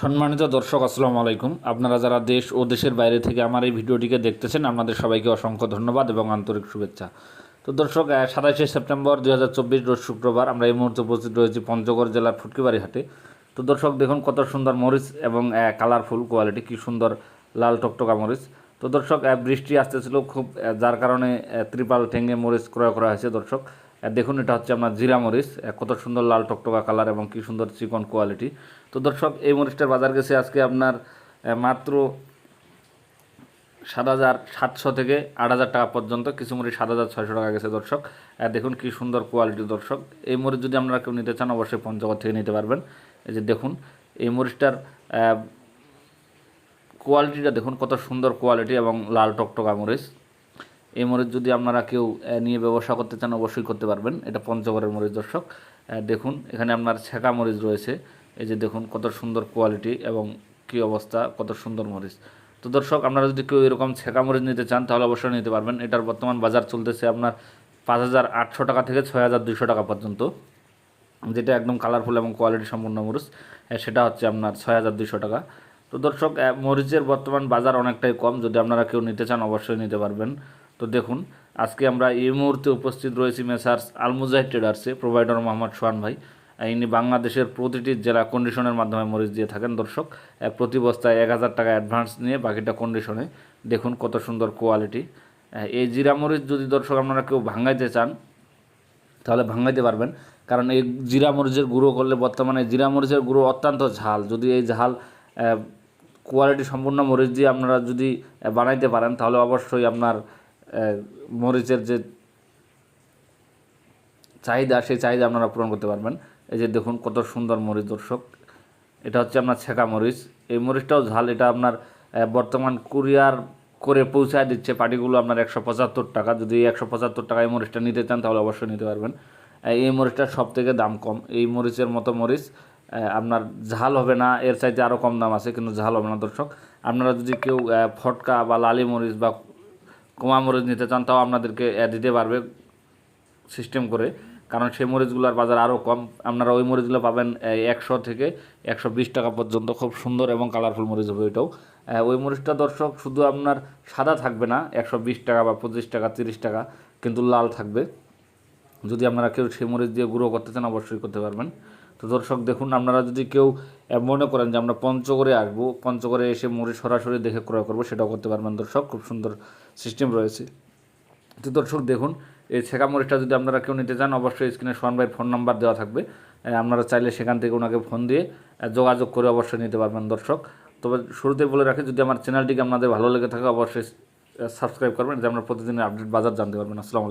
সম্মানিত দর্শক, আসসালামু আলাইকুম। আপনারা যারা দেশ ও দেশের বাইরে থেকে আমার এই ভিডিওটিকে দেখতেছেন, আপনাদের সবাইকে অসংখ্য ধন্যবাদ এবং আন্তরিক শুভেচ্ছা। তো দর্শক সাতাশে সেপ্টেম্বর দু হাজার চব্বিশ, রোজ শুক্রবার আমরা এই মুহূর্তে উপস্থিত রয়েছি পঞ্চগড় জেলার ফুটকিবাড়ি হাটে তো দর্শক, দেখুন কত সুন্দর মরিচ এবং কালারফুল কোয়ালিটি কি সুন্দর লাল টকটকা মরিচ। তো দর্শক বৃষ্টি আসতেছিল খুব যার কারণে ত্রিপাল ঠেঙে মরিচ ক্রয় করা হয়েছে দর্শক। দেখুন, এটা হচ্ছে আপনার জিরা মরিচ। কত সুন্দর লাল টকটকা কালার এবং কি সুন্দর চিকন কোয়ালিটি তো দর্শক, এই মরিচটার বাজার গেছে আজকে আপনার মাত্র সাত হাজার সাতশো থেকে আট হাজার টাকা পর্যন্ত। কিছু মরিচ সাত হাজার ছয়শো টাকা গেছে দর্শক। আর দেখুন কি সুন্দর কোয়ালিটি দর্শক। এই মরিচ যদি আপনারা কেউ নিতে চান, অবশ্যই পঞ্চগড় থেকে নিতে পারবেন। এই যে দেখুন, এই মরিচটার কোয়ালিটিটা দেখুন, কত সুন্দর কোয়ালিটি এবং লাল টকটকা মরিচ। এই মরিচ যদি আপনারা কেউ নিয়ে ব্যবসা করতে চান, অবশ্যই করতে পারবেন। এটা পঞ্চগড়ের মরিচ, দর্শক। দেখুন, এখানে আপনার ছেঁকা মরিচ রয়েছে। এই যে দেখুন, কত সুন্দর কোয়ালিটি এবং কি অবস্থা, কত সুন্দর মরিচ। তো দর্শক, আপনারা যদি কেউ এরকম ছেঁকা মরিচ নিতে চান, তাহলে অবশ্যই নিতে পারবেন। এটার বর্তমান বাজার চলতেছে আপনার পাঁচ হাজার আটশো টাকা থেকে ছয় হাজার দুশো টাকা পর্যন্ত। যেটা একদম কালারফুল এবং কোয়ালিটি সম্পূর্ণ মরিচ সেটা হচ্ছে আপনার ছয় হাজার দুশো টাকা। তো দর্শক মরিচের বর্তমান বাজার অনেকটাই কম। যদি আপনারা কেউ নিতে চান, অবশ্যই নিতে পারবেন। তো দেখুন, আজকে আমরা এই মুহূর্তে উপস্থিত রয়েছি মেসার্স আলমুজাহিদ ট্রেডার্সে, প্রোভাইডার মোহাম্মদ সোহান ভাই। ইনি বাংলাদেশের প্রতিটি জেলা কন্ডিশনের মাধ্যমে মরিচ দিয়ে থাকেন, দর্শক। প্রতি বস্তায় এক হাজার টাকা অ্যাডভান্স নিয়ে বাকিটা কন্ডিশনে দেখুন কত সুন্দর কোয়ালিটি এই জিরা মরিচ যদি দর্শক আপনারা কেউ ভাঙাইতে চান, তাহলে ভাঙাইতে পারবেন। কারণ এই জিরা মরিচের গুঁড়ো করলে বর্তমানে জিরা মরিচের গুঁড়ো অত্যন্ত ঝাল। যদি এই ঝাল কোয়ালিটি সম্পূর্ণ মরিচ দিয়ে আপনারা যদি বানাইতে পারেন, তাহলে অবশ্যই আপনার মরিচের যে চাহিদা, সেই চাহিদা আপনারা পূরণ করতে পারবেন। এই যে দেখুন কত সুন্দর মরিচ দর্শক। এটা হচ্ছে আপনার ছেঁকা মরিচ। এই মরিচটাও ঝাল, এটা আপনার বর্তমান কুরিয়ার করে পৌঁছায় দিচ্ছে পার্টিগুলো আপনার একশো পঁচাত্তর টাকা। যদি একশো পঁচাত্তর টাকা এই মরিচটা নিতে চান, তাহলে অবশ্যই নিতে পারবেন। এই মরিচটার সব থেকে দাম কম। এই মরিচের মতো মরিচ আপনার ঝাল হবে না, এর চাইতে আরও কম দাম আছে, কিন্তু ঝাল হবে না দর্শক। আপনারা যদি কেউ ফটকা বা লালি মরিচ বা কুমা মরিচ নিতে চান, তাও আপনাদেরকে দিতে পারবে সিস্টেম করে। কারণ সেই মরিচগুলোর বাজার আরও কম। আপনারা ওই মরিচগুলো পাবেন একশো থেকে একশো বিশ টাকা পর্যন্ত। খুব সুন্দর এবং কালারফুল মরিচ হবে ওইটাও ওই মরিচটা দর্শক, শুধু আপনার সাদা থাকবে না, একশো বিশ টাকা বা পঁচিশ টাকা, তিরিশ টাকা, কিন্তু লাল থাকবে। যদি আপনারা কেউ সেই মরিচ দিয়ে গুঁড়ো করতে চান, অবশ্যই করতে পারবেন। তো দর্শক, দেখুন, আপনারা যদি কেউ মনে করেন যে আমরা পঞ্চগড়ে আসব, পঞ্চগড়ে এসে মরিচ সরাসরি দেখে ক্রয় করব, সেটাও করতে পারবেন দর্শক, খুব সুন্দর সিস্টেম রয়েছে। তো দর্শক, দেখুন, এই ছেঁকা মরিচটা যদি আপনারা কেউ নিতে চান, অবশ্যই স্ক্রিনে সোহান ভাইয়ের ফোন নাম্বার দেওয়া থাকবে। আপনারা চাইলে সেখান থেকে ওনাকে ফোন দিয়ে যোগাযোগ করে অবশ্যই নিতে পারবেন দর্শক। তবে শুরুতে বলে রাখি, যদি আমার চ্যানেলটিকে আপনাদের ভালো লেগে থাকে, অবশ্যই সাবস্ক্রাইব করবেন, যে আমরা প্রতিদিনের আপডেট বাজার জানতে পারবেন। আসসালামু